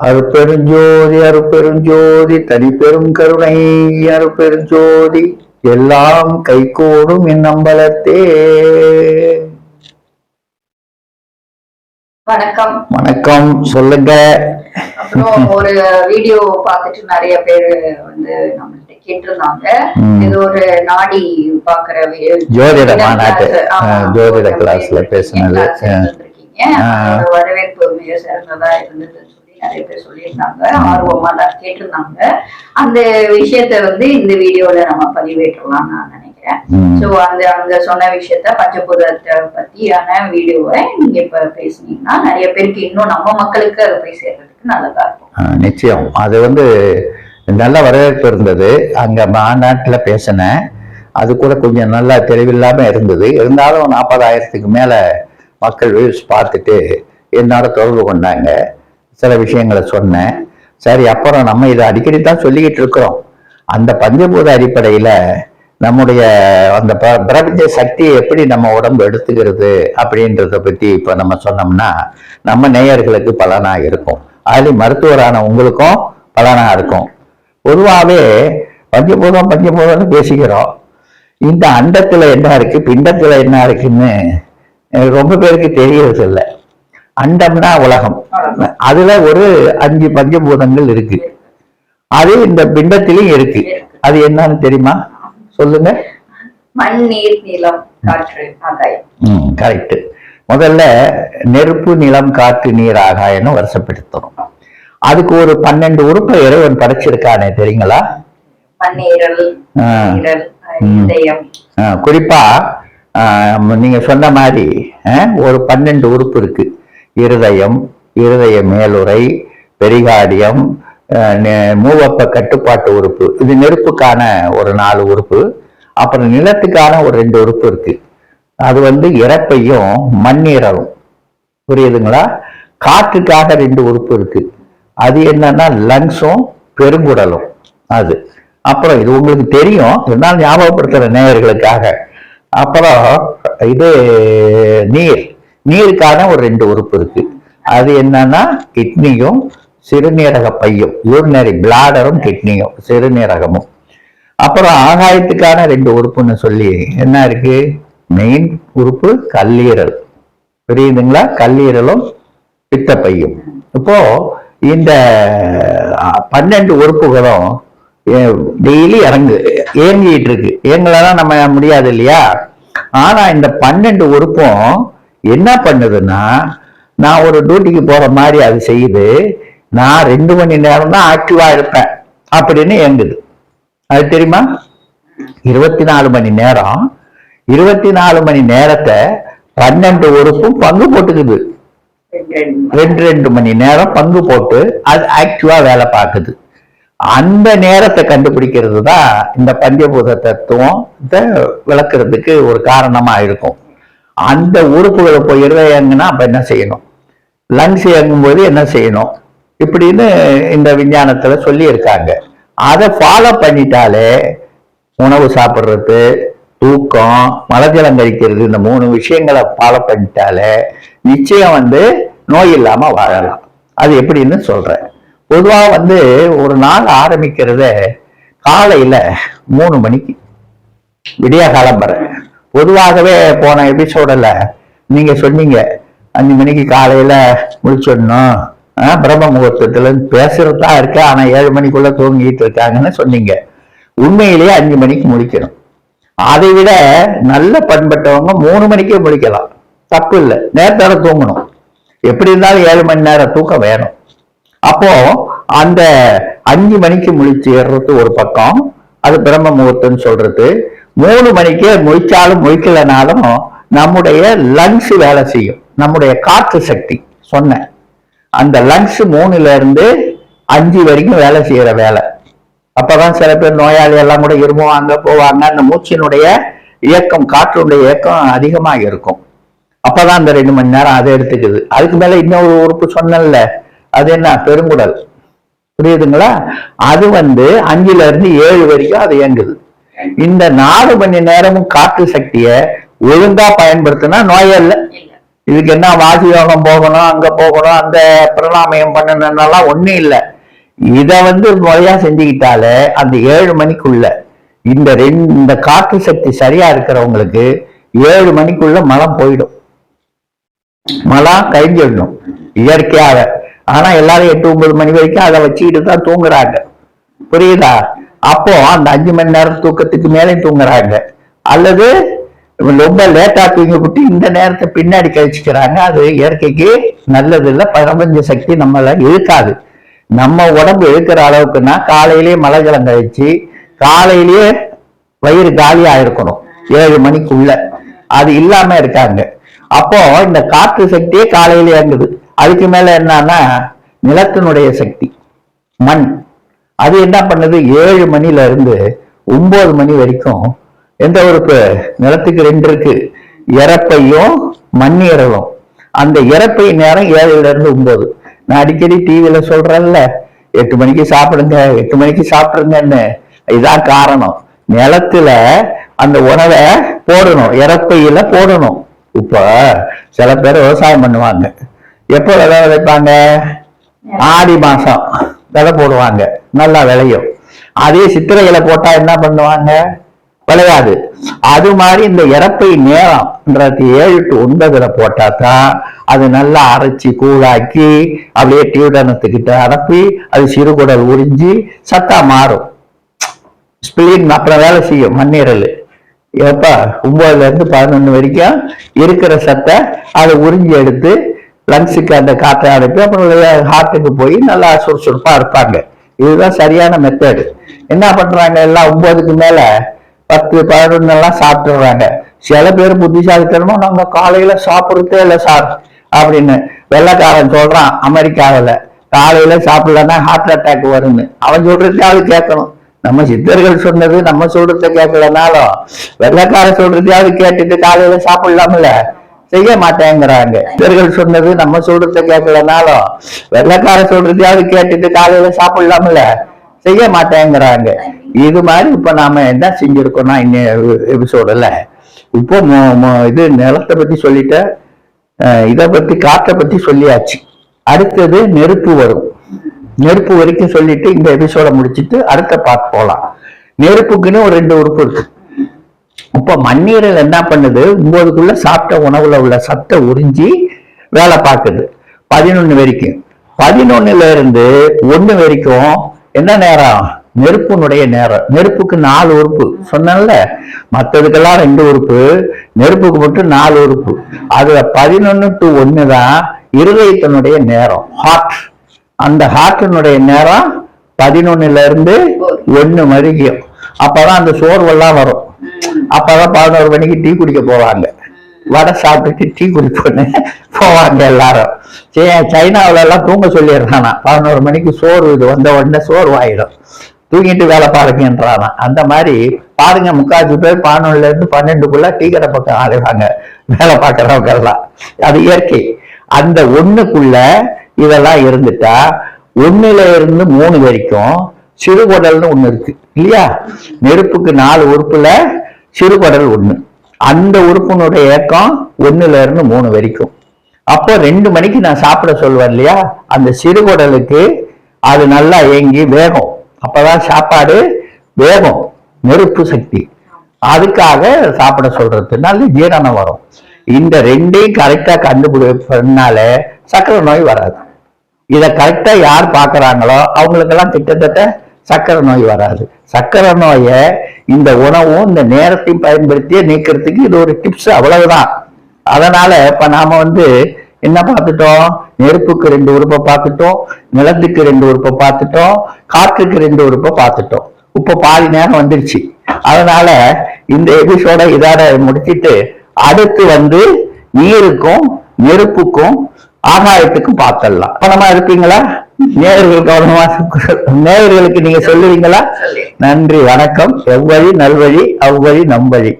அருப்பெருஞ்சோதி அருப்பெருஞ்சோதி தனிப்பெரும் கருணை அருப்பெருஞ்சோதி எல்லாம் கைகூடும் என் அம்பலத்தே. வணக்கம். வணக்கம் சொல்லுங்க. அப்புறம் ஒரு வீடியோ பார்த்துட்டு நிறைய பேர் வந்து நம்மள்ட்ட கேட்டிருந்தாங்க. இது ஒரு நாடி பாக்குற ஜோதிட மாநாட்டு, ஜோதிட class பேசுனது. வரவேற்பு மிக சிறந்ததா இருந்ததுன்னு சொல்லி நிறைய பேர் சொல்லியிருந்தாங்க ஆர்வமா தான் கேட்டிருந்தாங்க. அந்த விஷயத்த வந்து இந்த வீடியோல நம்ம பதிவேற்றலாம் நான் நினைக்கிறேன். சோ அந்த அந்த சொன்ன விஷயத்த பஞ்சபூதத்தை பத்தியான வீடியோவை நீங்க இப்ப பேசுனீங்கன்னா நிறைய பேருக்கு இன்னும் நம்ம மக்களுக்கு அது போய் சேர்றதுக்கு நல்லதா இருக்கும். நிச்சயம். அது வந்து நல்ல வரவேற்பு இருந்தது. அங்க மாநாட்டில் பேசினேன். அது கூட கொஞ்சம் நல்லா தெளிவில்லாம இருந்தது. இருந்தாலும் நாற்பதாயிரத்துக்கு மேல மக்கள் வியூஸ் பார்த்துட்டு என்னோட தொடர்பு கொண்டாங்க. சில விஷயங்களை சொன்னேன். சரி அப்புறம் நம்ம இதை அடிக்கடி தான் சொல்லிக்கிட்டு இருக்கிறோம். அந்த பஞ்சபூத அடிப்படையில் நம்முடைய அந்த பிரபஞ்ச சக்தியை எப்படி நம்ம உடம்பு எடுத்துக்கிறது அப்படின்றத பற்றி இப்போ நம்ம சொன்னோம்னா நம்ம நேயர்களுக்கு பலனாக இருக்கும். அதுல மருத்துவரான உங்களுக்கும் பலனாக இருக்கும். பொதுவாகவே பஞ்சபூதம் பஞ்சபூதம்னு பேசிக்கிறோம். இந்த அண்டத்தில் என்ன இருக்குது பிண்டத்தில் என்ன இருக்குன்னு ரொம்ப பேருக்கு தெரியறது இல்லை அண்டம்னா உலகம். அதுல ஒரு அஞ்சு பஞ்சபூதங்கள் இருக்கு. அது இந்த பிண்டத்திலையும் இருக்கு. அது என்னன்னு தெரியுமா? சொல்லுங்க. மண் நீர் நிலம் காற்று ஆகாயம். ம் கரெக்ட் முதல்ல நெருப்பு நிலம் காற்று நீர் ஆகாயம்னு வருஷப்படுத்தணும். அதுக்கு ஒரு பன்னெண்டு உறுப்பை இறைவன் படைச்சிருக்கானே தெரியுங்களா? குறிப்பா நீங்க சொன்ன மாதிரி ஒரு பன்னெண்டு உறுப்பு இருக்கு. இருதயம் இருதய மேலுறை பெரிகாடியம் மூவப்ப கட்டுப்பாட்டு உறுப்பு. இது நெருப்புக்கான ஒரு நாலு உறுப்பு. அப்புறம் நிலத்துக்கான ஒரு ரெண்டு உறுப்பு இருக்கு. அது வந்து இறப்பையும் மண்ணீரலும் புரியுதுங்களா? காற்றுக்காக ரெண்டு உறுப்பு இருக்கு. அது என்னன்னா லங்ஸும் பெருங்குடலும் அது. அப்புறம் இது உங்களுக்கு தெரியும். இருந்தாலும் ஞாபகப்படுத்துற நேயர்களுக்காக. அப்புறம் இது நீர். நீருக்கான ஒரு ரெண்டு உறுப்பு இருக்கு. அது என்னன்னா கிட்னியும் சிறுநீரக பையும் யூரினரி பிளாடரும் கிட்னியும் சிறுநீரகமும். அப்புறம் ஆகாயத்துக்கான ரெண்டு உறுப்புன்னு சொல்லி என்ன இருக்கு? மெயின் உறுப்பு கல்லீரல். புரியுதுங்களா? கல்லீரலும் பித்தப்பையும். இப்போ இந்த பன்னெண்டு உறுப்புகளும் டெய்லி இறங்கு இயங்கிட்டு இருக்கு. இயங்கலாம் நம்ம முடியாது இல்லையா? ஆனா இந்த பன்னெண்டு உறுப்பும் என்ன பண்ணுதுன்னா நான் ஒரு டியூட்டிக்கு போற மாதிரி அது செய்யுது நான் ரெண்டு மணி நேரம் தான் ஆக்டிவா இருப்பேன். அப்படின்னு எங்குது அது தெரியுமா? இருபத்தி நாலு மணி நேரம். இருபத்தி நாலு மணி நேரத்தை பன்னெண்டு உறுப்பும் பங்கு போட்டுக்குது. ரெண்டு ரெண்டு ரெண்டு ரெண்டு மணி நேரம் பங்கு போட்டு அது ஆக்டிவா வேலை பார்க்குது. அந்த நேரத்தை கண்டுபிடிக்கிறது தான் இந்த பஞ்சபூத தத்துவம் இதை விளக்குறதுக்கு ஒரு காரணமா இருக்கும். அந்த உறுப்புகளை போய் இயங்குனா அப்ப என்ன செய்யணும்? லங்ஸ் இயங்கும்போது என்ன செய்யணும்? இப்படின்னு இந்த விஞ்ஞானத்துல சொல்லி இருக்காங்க அதை ஃபாலோ பண்ணிட்டாலே உணவு சாப்பிட்றது தூக்கம் மலஜலம் கழிக்கிறது இந்த மூணு விஷயங்களை ஃபாலோ பண்ணிட்டாலே நிச்சயம் வந்து நோய் இல்லாம வாழலாம். அது எப்படின்னு சொல்றேன். பொதுவாக வந்து ஒரு நாள் ஆரம்பிக்கிறத காலையில மூணு மணிக்கு விடிய வரேன் பொதுவாகவே போன எபிசோடில் நீங்க சொன்னீங்க அஞ்சு மணிக்கு காலையில முடிச்சிடணும் ஆஹ், பிரம்ம முகூர்த்தத்துல பேசுறது தான் இருக்கு ஆனா ஏழு மணிக்குள்ள தூங்கிட்டு இருக்காங்கன்னு சொன்னீங்க. உண்மையிலேயே அஞ்சு மணிக்கு முடிக்கணும் அதை விட நல்ல பண்பட்டவங்க மூணு மணிக்கே முடிக்கலாம் தப்பு இல்லை. நேரத்தோட தூங்கணும். எப்படி இருந்தாலும் ஏழு மணி நேரம் தூக்கம் வேணும். அப்போ அந்த அஞ்சு மணிக்கு முழிச்சிடுறது ஒரு பக்கம் அது பிரம்ம முகூர்த்தம்னு சொல்றது. மூணு மணிக்கே முழிச்சாலும் முழிக்கலனாலும் நம்முடைய லங்ஸ் வேலை செய்யும். நம்முடைய காற்று சக்தி சொன்னேன். அந்த லங்ஸ் மூணுல இருந்து அஞ்சு வரைக்கும் வேலை செய்யற வேலை. அப்பதான் சில பேர் நோயாளி எல்லாம் கூட இருமுவாங்க போவாங்க. அந்த மூச்சினுடைய இயக்கம் காற்றுடைய இயக்கம் அதிகமாக இருக்கும். அப்பதான் அந்த ரெண்டு மணி நேரம் அதை எடுத்துக்குது. அதுக்கு மேல இன்னொரு உறுப்பு சொன்னேன்ல அது என்ன? பெருங்குடல். புரியுதுங்களா? அது வந்து அஞ்சுல இருந்து ஏழு வரைக்கும் அது இயங்குது. இந்த நாலு மணி நேரமும் காற்று சக்தியை ஒழுங்கா பயன்படுத்தினா நோயே இல்லை. இதுக்கு என்ன வாசி யோகம் போகணும் அங்க போகணும் அந்த பிரணாமயம் பண்ணணும்னாலாம் ஒண்ணும் இல்லை. இத வந்து முறையா செஞ்சுக்கிட்டாலே அந்த ஏழு மணிக்குள்ள இந்த ரெண்டு இந்த காற்று சக்தி சரியா இருக்கிறவங்களுக்கு ஏழு மணிக்குள்ள மலம் போயிடும். மலம் கழிஞ்சிடணும் இயற்கையாக ஆனா எல்லாரும் எட்டு ஒன்பது மணி வரைக்கும் அதை வச்சுக்கிட்டு தான் தூங்குறாங்க. புரியுதா? அப்போ அந்த அஞ்சு மணி நேரம் தூக்கத்துக்கு மேலே தூங்குறாங்க. அல்லது ரொம்ப லேட்டா தூங்கி விட்டு இந்த நேரத்தை பின்னாடி கழிச்சுக்கிறாங்க. அது இயற்கைக்கு நல்லது இல்லை பிரபஞ்ச சக்தி நம்மள இழுக்காது. நம்ம உடம்பு இழுக்கிற அளவுக்குன்னா காலையிலேயே மலை கழிச்சு காலையிலேயே வயிறு காலியா இருக்கணும் ஏழு மணிக்குள்ள. அது இல்லாம இருக்காங்க. அப்போ இந்த காற்று சக்தியே காலையில இயங்குது. அதுக்கு மேல என்னன்னா நிலத்தினுடைய சக்தி மண். அது என்ன பண்ணுது? ஏழு மணில இருந்து ஒன்பது மணி வரைக்கும் எந்த ஒரு நிலத்துக்கு ரெண்டு இருக்கு? இறப்பையும் மண் இறவும் அந்த இறப்பை நேரம் ஏழுல இருந்து ஒன்பது. நான் அடிக்கடி டிவியில சொல்றேன்ல எட்டு மணிக்கு சாப்பிடுங்க எட்டு மணிக்கு சாப்பிடுங்கன்னு. இதான் காரணம். நிலத்துல அந்த உணவை போடணும் இறப்பையில போடணும். இப்ப சில பேர் விவசாயம் பண்ணுவாங்க. எப்போ விதை விதைப்பாங்க? ஆடி மாசம். விதை போடுவாங்க. நல்லா விளையும். அதே சித்திரையில போட்டா என்ன பண்ணுவாங்க? விளையாது. அது மாதிரி இந்த இறப்பை நேரம்ன்றது ஏழு டு ஒன்பதுல போட்டா தான் அது நல்லா அரைச்சி கூழாக்கி அப்படியே டியூடனத்துக்கிட்ட அனுப்பி அது சிறுகுடல் உறிஞ்சி சத்தா மாறும். ஸ்பிளின் அப்புறம் வேலை செய்யும் மண்ணீரல். எப்ப? ஒன்பதுல இருந்து பதினொன்று வரைக்கும் இருக்கிற சத்தை அதை உறிஞ்சி எடுத்து லங்ஸுக்கு அந்த காற்றை அனுப்பி அப்புறம் ஹார்ட்டுக்கு போய் நல்லா சுறுசுறுப்பா இருப்பாங்க. இதுதான் சரியான மெத்தடு என்ன பண்றாங்க? எல்லாம் ஒன்பதுக்கு மேல பத்து பதினொன்னு எல்லாம் சாப்பிட்டுறாங்க சில பேர் புத்திசாலித்தனமா நாங்க காலையில சாப்பிடுறதே இல்லை சார் அப்படின்னு வெள்ளைக்காரன் சொல்றான் அமெரிக்காவில். காலையில சாப்பிடலன்னா ஹார்ட் அட்டாக் வரும்னு. அவன் சொல்றதையாவது கேட்கணும். நம்ம சித்தர்கள் சொன்னது நம்ம சொல்றத கேட்கலனாலும் வெள்ளக்காரன் சொல்றதையாவது கேட்டுட்டு காலையில சாப்பிடலாம்ல. செய்ய மாட்டேங்கிறாங்க. இவர்கள் சொன்னது நம்ம சொல்றத கேட்கலனாலும் வெள்ளக்கார சொல்றதையாவது கேட்டுட்டு காலையில சாப்பிடலாம்ல. செய்ய மாட்டேங்கிறாங்க. இது மாதிரி இப்ப நாம என்ன செஞ்சிருக்கோம்னா இன்னும் எபிசோடுல இப்போ இது நிலத்தை பத்தி சொல்லிட்ட அஹ் இதை பத்தி காற்றை பத்தி சொல்லியாச்சு. அடுத்தது நெருப்பு வரும். நெருப்பு வரைக்கும் சொல்லிட்டு இந்த எபிசோட முடிச்சிட்டு அடுத்த பார்ட் போலாம். நெருப்புக்குன்னு ஒரு ரெண்டு உறுப்பு இருக்கு. இப்போ மண்ணீரல் என்ன பண்ணுது? ஒன்பதுக்குள்ள சாப்பிட்ட உணவுல உள்ள சத்தை உறிஞ்சி வேலை பார்க்குது. பதினொன்று வரைக்கும். பதினொன்னுல இருந்து ஒன்று வரைக்கும் என்ன நேரம்? நெருப்புனுடைய நேரம். நெருப்புக்கு நாலு உறுப்பு. சொன்னேன்ல? மற்றதுக்கெல்லாம் ரெண்டு உறுப்பு. நெருப்புக்கு மட்டும் நாலு உறுப்பு. அதுல பதினொன்னு டு ஒன்று தான் இருதயத்தினுடைய நேரம். ஹார்ட் அந்த ஹார்ட்டினுடைய நேரம் பதினொன்னுல இருந்து ஒன்று வரைக்கும். அப்பதான் அந்த சோர்வெல்லாம் வரும். அப்பதான் பதினோரு மணிக்கு டீ குடிக்க போவாங்க. வடை சாப்பிட்டுட்டு டீ குடிப்போன்னு போவாங்க எல்லாரும். சே- சைனாவுல எல்லாம் தூங்க சொல்லிடுறானா பதினோரு மணிக்கு சோறு இது வந்த உடனே சோறு ஆயிடும் தூங்கிட்டு வேலை பாருங்கன்றானா அந்த மாதிரி பாருங்க முக்காஜி பேர் பதினொன்னுல இருந்து பன்னெண்டுக்குள்ள டீ கடை பக்கம் ஆடுவாங்க வேலை பார்க்கறவங்க எல்லாம் அது இயற்கை. அந்த ஒண்ணுக்குள்ள இதெல்லாம் இருந்துட்டா ஒண்ணுல இருந்து மூணு வரைக்கும் சிறுகுடல்னு ஒண்ணு இருக்கு. இல்லையா? நெருப்புக்கு நாலு உறுப்புல சிறுகுடல் ஒண்ணு. அந்த உறுப்பினுடைய இயக்கம் ஒன்னுல இருந்து மூணு வரைக்கும். அப்போ ரெண்டு மணிக்கு நான் சாப்பிட சொல்லுவேன் இல்லையா? அந்த சிறுகுடலுக்கு அது நல்லா இயங்கி வேகம். அப்பதான் சாப்பாடு வேகம் நெருப்பு சக்தி. அதுக்காக சாப்பிட சொல்றது நல்ல ஜீரணம் வரும். இந்த ரெண்டையும் கரெக்டா கண்டுபிடிப்பதுனால சக்கரை நோய் வராது. இதை கரெக்டா யார் பார்க்குறாங்களோ அவங்களுக்கெல்லாம் கிட்டத்தட்ட சக்கரை நோய் வராது. சக்கரை நோயை இந்த உணவும் இந்த நேரத்தையும் பயன்படுத்தியே நீக்கிறதுக்கு இது ஒரு டிப்ஸ் அவ்வளவுதான். அதனால இப்ப நாம வந்து என்ன பார்த்துட்டோம்? நெருப்புக்கு ரெண்டு உறுப்பை பார்த்துட்டோம் நிலத்துக்கு ரெண்டு உறுப்பை பார்த்துட்டோம் காற்றுக்கு ரெண்டு உறுப்பை பார்த்துட்டோம். இப்ப பாதி நேரம் வந்துருச்சு. அதனால இந்த எபிசோட இதோட முடிச்சிட்டு அடுத்து வந்து நீருக்கும் நெருப்புக்கும் ஆகாயத்துக்கும் பார்த்துடலாம். கவனமா இருப்பீங்களா? நேயர்கள் கவனமா நேயர்களுக்கு நீங்க சொல்லுவீங்களா? சொல்லு. நன்றி வணக்கம். எவ்வழி நல்வழி அவ்வழி நம்பழி.